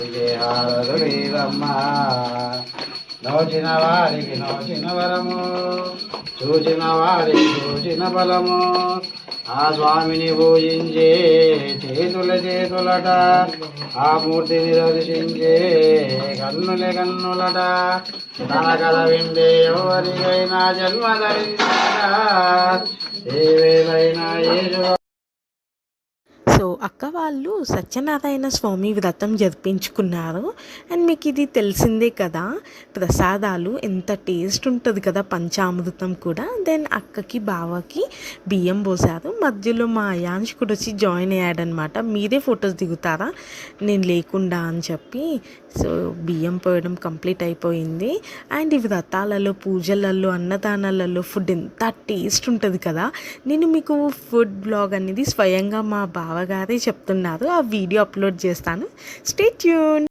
విజయారమ్మ నోచిన వారికి నోచిన వరము చూచిన వారికి చూచిన బలము. ఆ స్వామిని పూజించే చేతుల చేతులట ఆ మూర్తిని దర్శించే కన్నుల కన్నులట. తన కథ వింటే ఎవరికైనా జన్మ ధరించాట. ఏ సో అక్క వాళ్ళు సత్యనారాయణ స్వామి వ్రతం జరిపించుకున్నారు. అండ్ మీకు ఇది తెలిసిందే కదా ప్రసాదాలు ఎంత టేస్ట్ ఉంటుంది కదా పంచామృతం కూడా. దెన్ అక్కకి బావకి బియ్యం పోసారు. మధ్యలో మా అయాంష్ కూడా వచ్చి జాయిన్ అయ్యాడనమాట. మీరే ఫొటోస్ దిగుతారా? నేను లేకుండా అని చెప్పి. సో బియ్యం పోయడం కంప్లీట్ అయిపోయింది. అండ్ ఈ వ్రతాలలో పూజలలో అన్నదానాలలో ఫుడ్ ఎంత టేస్ట్ ఉంటుంది కదా. నేను మీకు ఫుడ్ బ్లాగ్ అనేది స్వయంగా మా బావగారే చెప్తున్నారు ఆ వీడియో అప్లోడ్ చేస్తాను. Stay tune